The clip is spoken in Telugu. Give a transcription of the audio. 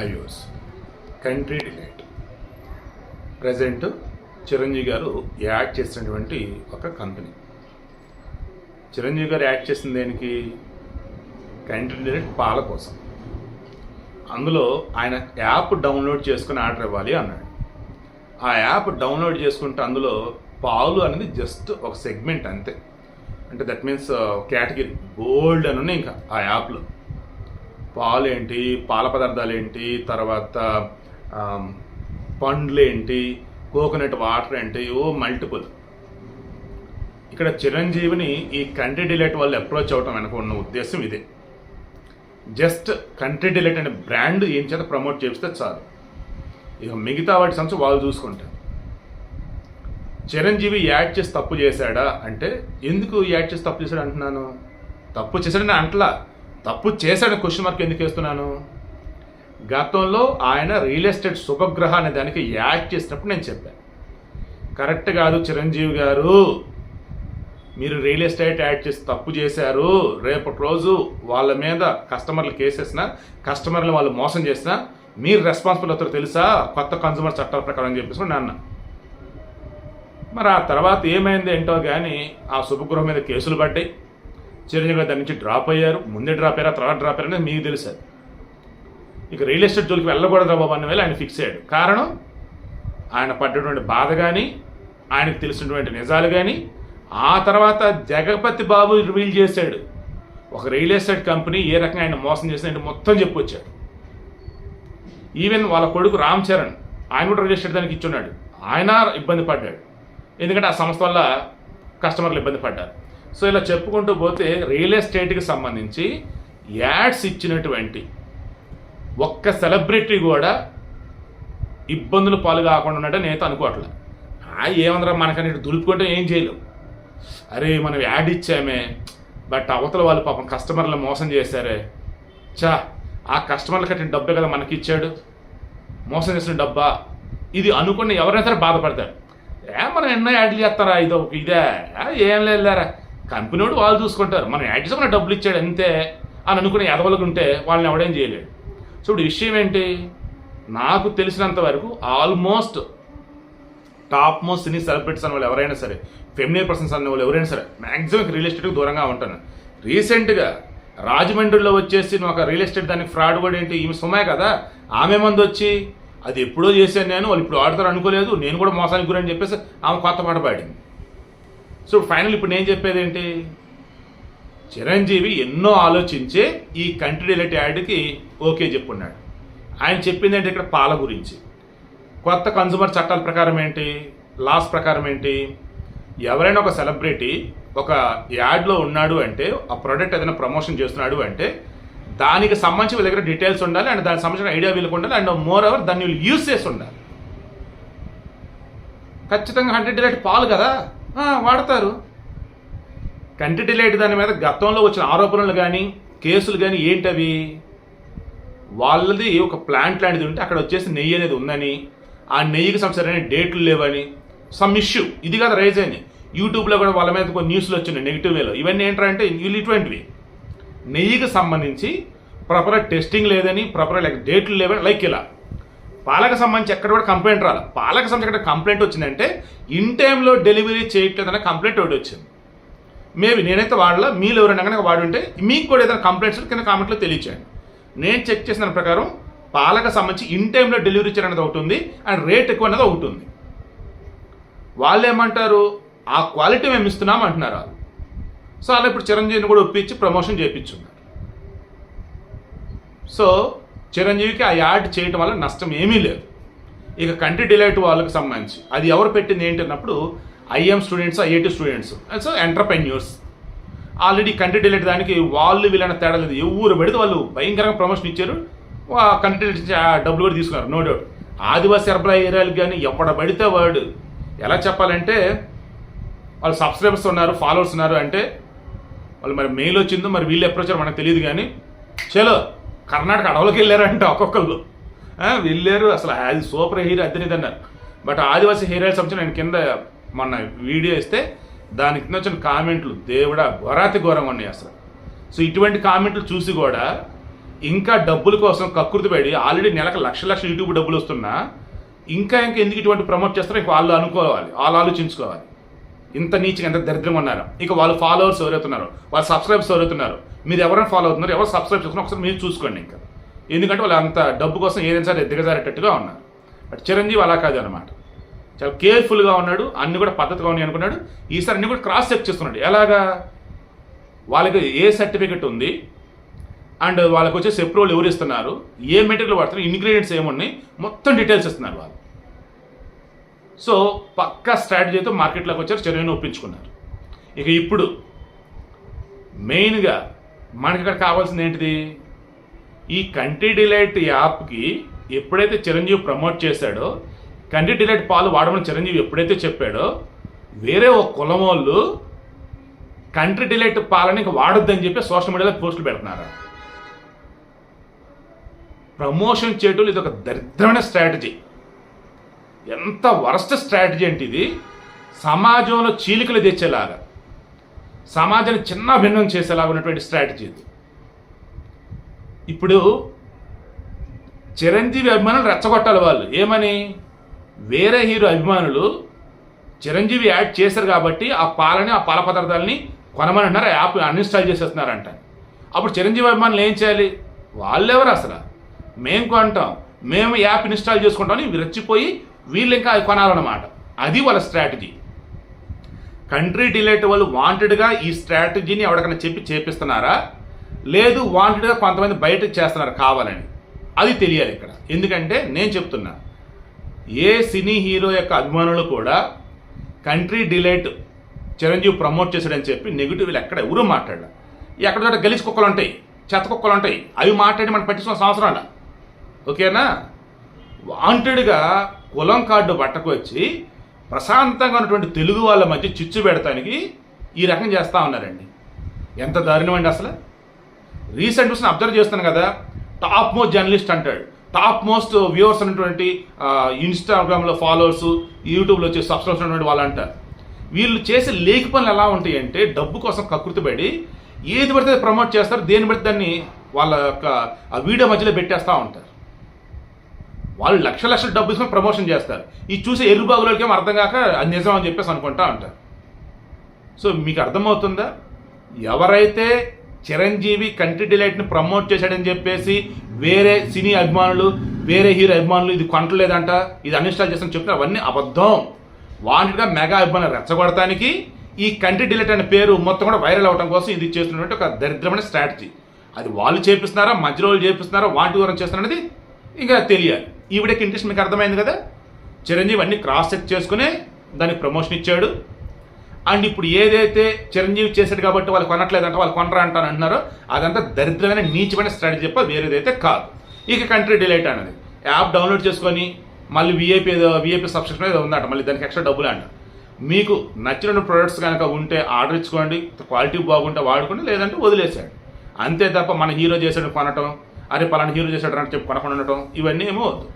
IOS. Country Delight. Present Chiranjeevi garu ad చేసినటువంటి ఒక కంపెనీ. చిరంజీవి గారు యాడ్ చేసిన దేనికి? కంట్రీ డిలైట్ పాల కోసం. అందులో ఆయన యాప్ డౌన్లోడ్ చేసుకుని ఆర్డర్ ఇవ్వాలి అన్నాడు. ఆ యాప్ డౌన్లోడ్ చేసుకుంటే అందులో పాలు అనేది జస్ట్ ఒక సెగ్మెంట్ అంతే. అంటే దట్ మీన్స్ కేటగిరీ. గోల్డ్ అని ఉన్నాయి ఇంకా ఆ యాప్లో. పాలు ఏంటి పాల పదార్థాలు ఏంటి తర్వాత పండ్లేంటి కోకోనట్ వాటర్ ఏంటి ఓ మల్టిపుల్. ఇక్కడ చిరంజీవిని ఈ కంట్రీ డిలైట్ వాళ్ళు అప్రోచ్ అవటం వెనక ఉన్న ఉద్దేశం ఇదే. జస్ట్ కంట్రీ డిలైట్ అనే బ్రాండ్ ఏం చేత ప్రమోట్ చేస్తే చాలు. ఇక మిగతా వాటి సంస్థ వాళ్ళు చూసుకుంటారు చిరంజీవి యాడ్ చేసి తప్పు చేశాడా అంటే ఎందుకు యాడ్ చేసి తప్పు చేశాడు అంటున్నాను? తప్పు చేశాడని అంటలా. తప్పు చేశాడు క్వశ్చన్ మార్క్ ఎందుకు వేస్తున్నాను? గతంలో ఆయన రియల్ ఎస్టేట్ శుభగ్రహ అనే దానికి యాడ్ చేసినప్పుడు నేను చెప్పాను కరెక్ట్ కాదు చిరంజీవి గారు. మీరు రియల్ ఎస్టేట్ యాడ్ చేసి తప్పు చేశారు. రేపటి రోజు వాళ్ళ మీద కస్టమర్లు కేసేసిన కస్టమర్లు వాళ్ళు మోసం చేసినా మీరు రెస్పాన్సిబుల్ అవుతారో తెలుసా? కొత్త కన్సూమర్ చట్టాల ప్రకారం అని చెప్పేసి నాన్న మరి ఆ తర్వాత ఏమైంది ఏంటో కానీ ఆ శుభగృహం మీద కేసులు పడ్డాయి. చిరంజీవి గారు దాని నుంచి డ్రాప్ అయ్యారు ముందే డ్రాప్ అయ్యారా తర్వాత డ్రాప్ అయ్యారు అనేది మీకు తెలుసు. ఇక రియల్ ఎస్టేట్ జోలికి వెళ్ళకూడదు బాబు అన్న వేళ ఆయన ఫిక్స్ అయ్యాడు. కారణం? ఆయన పడ్డటువంటి బాధ కానీ ఆయనకు తెలిసినటువంటి నిజాలు కానీ ఆ తర్వాత జగపతి బాబు రివీల్ చేశాడు. ఒక రియల్ ఎస్టేట్ కంపెనీ ఏ రకంగా ఆయన మోసం చేసిందంటే మొత్తం చెప్పొచ్చాడు ఈవెన్ వాళ్ళ కొడుకు రామ్ చరణ్ ఆయన కూడా రియల్ ఎస్టేట్ దానికి ఇచ్చున్నాడు ఆయన ఇబ్బంది పడ్డాడు. ఎందుకంటే ఆ సంస్థ వల్ల కస్టమర్లు ఇబ్బంది పడ్డారు. సో ఇలా చెప్పుకుంటూ పోతే రియల్ ఎస్టేట్కి సంబంధించి యాడ్స్ ఇచ్చినటువంటి ఒక్క సెలబ్రిటీ కూడా ఇబ్బందులు పాలు కాకుండా ఉన్నట్టు నేనైతే అనుకోవట్లే. ఆ ఏమందరూ మనకని దులుపుకుంటే ఏం చేయలేవు అరే మనం యాడ్ ఇచ్చామే బట్ అవతల వాళ్ళు పాపం కస్టమర్లు మోసం చేశారే. చా ఆ కస్టమర్లు కట్టిన డబ్బే కదా మనకి ఇచ్చాడు మోసం చేసిన డబ్బా. ఇది అనుకుని ఎవరైనా సరే బాధపడతారు. ఏ మనం ఎన్నో యాడ్లు చేస్తారా? ఇదో ఇదే. ఏం ఏం లేదులేరా. కంపెనీ వాడు వాళ్ళు చూసుకుంటారు. మనం యాడ్ మన డబ్బులు ఇచ్చాడు అంతే అని అనుకునే ఎదవలకు ఉంటే వాళ్ళని ఎవడేం చేయలేడు. సో ఇప్పుడు విషయం ఏంటి? నాకు తెలిసినంత వరకు almost top most cine celebrities అనే వాళ్ళు ఎవరైనా సరే ఫెమినియర్ పర్సన్స్ అనే వాళ్ళు ఎవరైనా సరే మ్యాక్సిమం రియల్ ఎస్టేట్కి దూరంగా ఉంటాను రీసెంట్గా రాజమండ్రిలో వచ్చేసి ఒక రియల్ ఎస్టేట్ దానికి ఫ్రాడ్ కూడా ఏంటి? ఈమె సుమే కదా? ఆమె మంది వచ్చి అది ఎప్పుడో చేశాను నేను వాళ్ళు ఇప్పుడు ఆడతారు అనుకోలేదు నేను కూడా మోసానికి గురని చెప్పేసి ఆమె కొత్త పాట పాడింది. సో ఫైనల్ ఇప్పుడు నేను చెప్పేది ఏంటి? చిరంజీవి ఎన్నో ఆలోచించే ఈ కంట్రీ రిలేట్ యాడ్కి ఓకే చెప్పున్నాడు. ఆయన చెప్పింది ఏంటి ఇక్కడ? పాల గురించి. కొత్త కన్సూమర్ చట్టాల ప్రకారం ఏంటి? లాస్ ప్రకారం ఏంటి? ఎవరైనా ఒక సెలబ్రిటీ ఒక యాడ్లో ఉన్నాడు అంటే ఆ ప్రోడక్ట్ ఏదైనా ప్రమోషన్ చేస్తున్నాడు అంటే దానికి సంబంధించి వీళ్ళ దగ్గర డీటెయిల్స్ ఉండాలి అండ్ దానికి సంబంధించిన ఐడియా వీళ్ళకి ఉండాలి అండ్ మోర్ అవర్ దాన్ని వీళ్ళు యూజ్ చేసి ఉండాలి. ఖచ్చితంగా హండ్రెడ్ డిలైట్ పాలు కదా? వాడతారు. కంటి డిలైట్ దాని మీద గతంలో వచ్చిన ఆరోపణలు కానీ కేసులు కానీ ఏంటవి? వాళ్ళది ఒక ప్లాంట్ లాంటిది ఉంటే అక్కడ వచ్చేసి నెయ్యి అనేది ఉందని ఆ నెయ్యికి సంబంధించిన డేట్లు లేవని సమ్ ఇష్యూ. ఇది కదా రైజ్ అయింది. యూట్యూబ్లో కూడా వాళ్ళ మీద కొన్ని న్యూస్లు వచ్చినాయి నెగిటివ్ వేలో. ఇవన్నీ ఏంటంటే ఇటువంటివి. నెయ్యికి సంబంధించి ప్రాపర్ టెస్టింగ్ లేదని ప్రాపర్ లైక్ డేట్లు లేవని లైక్ ఇలా. పాలకు సంబంధించి ఎక్కడ కూడా కంప్లైంట్ రాలి. పాలకు సంబంధించి ఎక్కడ కంప్లైంట్ వచ్చిందంటే ఇన్ టైంలో డెలివరీ చేయట్లేదనే కంప్లైంట్ ఒకటి వచ్చింది. మేబీ నేనైతే వాడలా మీరు ఎవరైనా కనుక ఉంటే మీకు కూడా ఏదైనా కంప్లైంట్స్ కింద కామెంట్లో తెలియచేయండి. నేను చెక్ చేసిన దాని ప్రకారం పాలకు సంబంధించి ఇన్ టైంలో డెలివరీ చేయడం అనేది ఒకటి ఉంది అండ్ రేట్ ఎక్కువ అనేది ఒకటి ఉంది. వాళ్ళు ఏమంటారు? ఆ క్వాలిటీ మేము ఇస్తున్నాం అంటున్నారు వాళ్ళు. సో అలా ఇప్పుడు చిరంజీవిని కూడా ఒప్పించి ప్రమోషన్ చేయించున్నారు. సో చిరంజీవికి ఆ యాడ్ చేయటం వల్ల నష్టం ఏమీ లేదు. ఇక కంట్రీ డిలైట్ వాళ్ళకి సంబంధించి. అది ఎవరు పెట్టింది ఏంటి అన్నప్పుడు I'm students IIT students so entrepreneurs already Country Delight దానికి వాళ్ళు వీళ్ళని తేడా లేదు. ఎవరు పెడితే వాళ్ళు భయంకరంగా ప్రమోషన్ ఇచ్చారు. కంట్రీ డిలైట్ డబ్బులు కూడా తీసుకున్నారు నో డౌట్ ఆదివాసీ అర్బల ఏరియాలకు కానీ ఎవడ పడితే వాడు. ఎలా చెప్పాలంటే వాళ్ళు సబ్స్క్రైబర్స్ ఉన్నారు ఫాలోవర్స్ ఉన్నారు అంటే వాళ్ళు మరి మెయిల్ వచ్చిందో మరి వీళ్ళు ఎప్పుడు వచ్చారో మనకు తెలియదు కానీ చలో. కర్ణాటక అడవులకు వెళ్ళారంట ఒక్కొక్కళ్ళు. వెళ్ళారు. అసలు అది సూపర్ హీరో అద్దెనిది అన్నారు. బట్ ఆదివాసీ హీరోయిల్ సంబంధించి నేను కింద మొన్న వీడియో ఇస్తే దాని కింద వచ్చిన కామెంట్లు దేవుడా ఘోరాతి ఘోరం ఉన్నాయి అసలు. సో ఇటువంటి కామెంట్లు చూసి కూడా ఇంకా డబ్బుల కోసం కకృతి ఆల్రెడీ నెలకు లక్ష లక్ష యూట్యూబ్ డబ్బులు వస్తున్నా ఇంకా ఇంకా ఎందుకు ఇటువంటి ప్రమోట్ చేస్తారో వాళ్ళు అనుకోవాలి వాళ్ళు ఆలోచించుకోవాలి. ఇంత నీచిగా ఎంత దరిద్రంగా ఉన్నారు. ఇక వాళ్ళు ఫాలోవర్స్ ఎవరైతున్నారో వాళ్ళు సబ్స్క్రైబర్స్ ఎవరైతున్నారు మీరు ఎవరైనా ఫాలో అవుతున్నారు ఎవరు సబ్స్క్రైబ్ చేసుకున్నా ఒకసారి మీరు చూసుకోండి ఇంకా. ఎందుకంటే వాళ్ళు అంత డబ్బు కోసం ఏదైనా సరే దిగజారేటట్టుగా ఉన్నారు. బట్ చిరంజీవి అలా కాదు అనమాట చాలా కేర్ఫుల్గా ఉన్నాడు అన్ని కూడా పద్ధతిగా ఉన్నాయి అనుకున్నాడు. ఈసారి అన్ని కూడా క్రాస్ చెక్ చేస్తున్నాడు. ఎలాగా? వాళ్ళకి ఏ సర్టిఫికెట్ ఉంది? అండ్ వాళ్ళకి వచ్చేసి అప్రూవల్ ఎవరు ఇస్తున్నారు? ఏ మెటీరియల్ వాడుతున్నారు? ఇంగ్రీడియంట్స్ ఏమున్నాయి? మొత్తం డీటెయిల్స్ ఇస్తున్నారు వాళ్ళు. సో పక్కా స్ట్రాటజీతో మార్కెట్లోకి వచ్చారు చెరువుని ఒప్పించుకున్నారు. ఇక ఇప్పుడు మెయిన్గా మనకి ఇక్కడ కావాల్సింది ఏంటిది? ఈ కంట్రీ డిలైట్ యాప్కి ఎప్పుడైతే చిరంజీవి ప్రమోట్ చేశాడో కంటి డిలైట్ పాలు వాడమని చిరంజీవి ఎప్పుడైతే చెప్పాడో వేరే ఒక కులం వాళ్ళు కంట్రీ డిలైట్ పాలని ఇంక వాడొద్దని చెప్పి సోషల్ మీడియాలో పోస్టులు పెడుతున్నారు. ప్రమోషన్ చేయటం ఇది ఒక దరిద్రమైన స్ట్రాటజీ. ఎంత వరస్ట్ స్ట్రాటజీ అంటే ఇది? సమాజంలో చీలికలు తెచ్చేలాగా సమాజాన్ని చిన్న భిన్నం చేసేలాగా ఉన్నటువంటి స్ట్రాటజీ ఇది. ఇప్పుడు చిరంజీవి అభిమానులు రెచ్చగొట్టాలి వాళ్ళు. ఏమని? వేరే హీరో అభిమానులు చిరంజీవి యాడ్ చేశారు కాబట్టి ఆ పాలని ఆ పాల పదార్థాలని కొనమని అన్నారు ఆ యాప్ అన్ఇన్స్టాల్ చేసేస్తున్నారంట. అప్పుడు చిరంజీవి అభిమానులు ఏం చేయాలి? వాళ్ళెవరు అసలు? మేము కొంటాం. మేము యాప్ ఇన్స్టాల్ చేసుకుంటాం అని రెచ్చిపోయి వీళ్ళు ఇంకా అవి కొనాలన్నమాట. అది వాళ్ళ స్ట్రాటజీ. కంట్రీ డిలేట్ వాళ్ళు వాంటెడ్గా ఈ స్ట్రాటజీని ఎవరికైనా చెప్పి చేపిస్తున్నారా? లేదు వాంటెడ్గా కొంతమంది బయటకు చేస్తున్నారు కావాలని. అది తెలియాలి ఇక్కడ. ఎందుకంటే నేను చెప్తున్నా ఏ సినీ హీరో యొక్క అభిమానులు కూడా కంట్రీ డిలేట్ చిరంజీవి ప్రమోట్ చేశాడని చెప్పి నెగిటివ్లు ఎక్కడ ఎవరు మాట్లాడారు ఎక్కడ చోట గలిచి కుక్కలు ఉంటాయి చెత్త కుక్కలు ఉంటాయి అవి మాట్లాడి మనం పట్టించుకున్న అవసరం ఓకేనా? వాంటెడ్గా కులం కార్డు పట్టకు వచ్చి ప్రశాంతంగా ఉన్నటువంటి తెలుగు వాళ్ళ మధ్య చిచ్చు పెడతానికి ఈ రకం చేస్తూ ఉన్నారండి. ఎంత దారుణం అండి అసలు? రీసెంట్ న్యూస్ని అబ్జర్వ్ చేస్తాను కదా టాప్ మోస్ట్ జర్నలిస్ట్ అంటాడు. టాప్ మోస్ట్ వ్యూవర్స్ ఉన్నటువంటి ఇన్స్టాగ్రామ్లో ఫాలోవర్స్ యూట్యూబ్లో వచ్చి సబ్స్క్రైబ్స్ ఉన్నటువంటి వాళ్ళు అంటారు వీళ్ళు చేసే లేఖ పనులు ఎలా ఉంటాయి అంటే డబ్బు కోసం కకృతి పడి ఏది పడితే ప్రమోట్ చేస్తారు దేని బట్టి దాన్ని వాళ్ళ యొక్క ఆ వీడియో మధ్యలో పెట్టేస్తూ ఉంటారు. వాళ్ళు లక్ష లక్షల డబ్బు తీసుకొని ప్రమోషన్ చేస్తారు. ఈ చూసే ఎరుబాగులకి ఏమో అర్థం కాక అది నిజం అని చెప్పేసి అనుకుంటా ఉంటారు. సో మీకు అర్థమవుతుందా? ఎవరైతే చిరంజీవి కంట్రీ డిలైట్ని ప్రమోట్ చేశాడని చెప్పేసి వేరే సినీ అభిమానులు వేరే హీరో అభిమానులు ఇది కొంటలేదంట ఇది అన్ఇన్స్టాల్ చేస్తాను చెప్పిన అవన్నీ అబద్ధం. వాంటెడ్గా మెగా అభిమానులు రెచ్చగొడటానికి ఈ కంట్రీ డిలైట్ అనే పేరు మొత్తం కూడా వైరల్ అవడం కోసం ఇది చేస్తున్నటువంటి ఒక దరిద్రమైన స్ట్రాటజీ. అది వాళ్ళు చేపిస్తున్నారా మధ్యలో వాళ్ళు చేపిస్తున్నారా వాటి దూరం చేస్తున్నారనేది ఇంకా తెలియాలి. ఈవిడకి ఇంట్రెస్ట్ మీకు అర్థమైంది కదా? చిరంజీవి అన్ని క్రాస్ చెక్ చేసుకుని దానికి ప్రమోషన్ ఇచ్చాడు. అండ్ ఇప్పుడు ఏదైతే చిరంజీవి చేశాడు కాబట్టి వాళ్ళు కొనట్లేదంట వాళ్ళు కొనరా అంటాను అంటున్నారో. అదంతా దరిద్రమైన నీచమైన స్ట్రాటజీ చెప్ప వేరేదైతే కాదు. ఇక కంట్రీ డిలైట్ అనేది యాప్ డౌన్లోడ్ చేసుకొని మళ్ళీ విఐపీ ఏదో విఐపి సబ్స్క్రిప్షన్ ఏదో ఉందట. మళ్ళీ దానికి ఎక్స్ట్రా డబ్బులు అంట. మీకు నచ్చిన ప్రొడక్ట్స్ కనుక ఉంటే ఆర్డర్ ఇచ్చుకోండి. క్వాలిటీ బాగుంటే వాడుకోండి లేదంటే వదిలేసాడు అంతే తప్ప మన హీరో చేసాడు కొనటం అరే పలానా హీరో చేశాడు అంటే చెప్పి కొనకుండా ఉండటం ఇవన్నీ ఏమో వద్దు.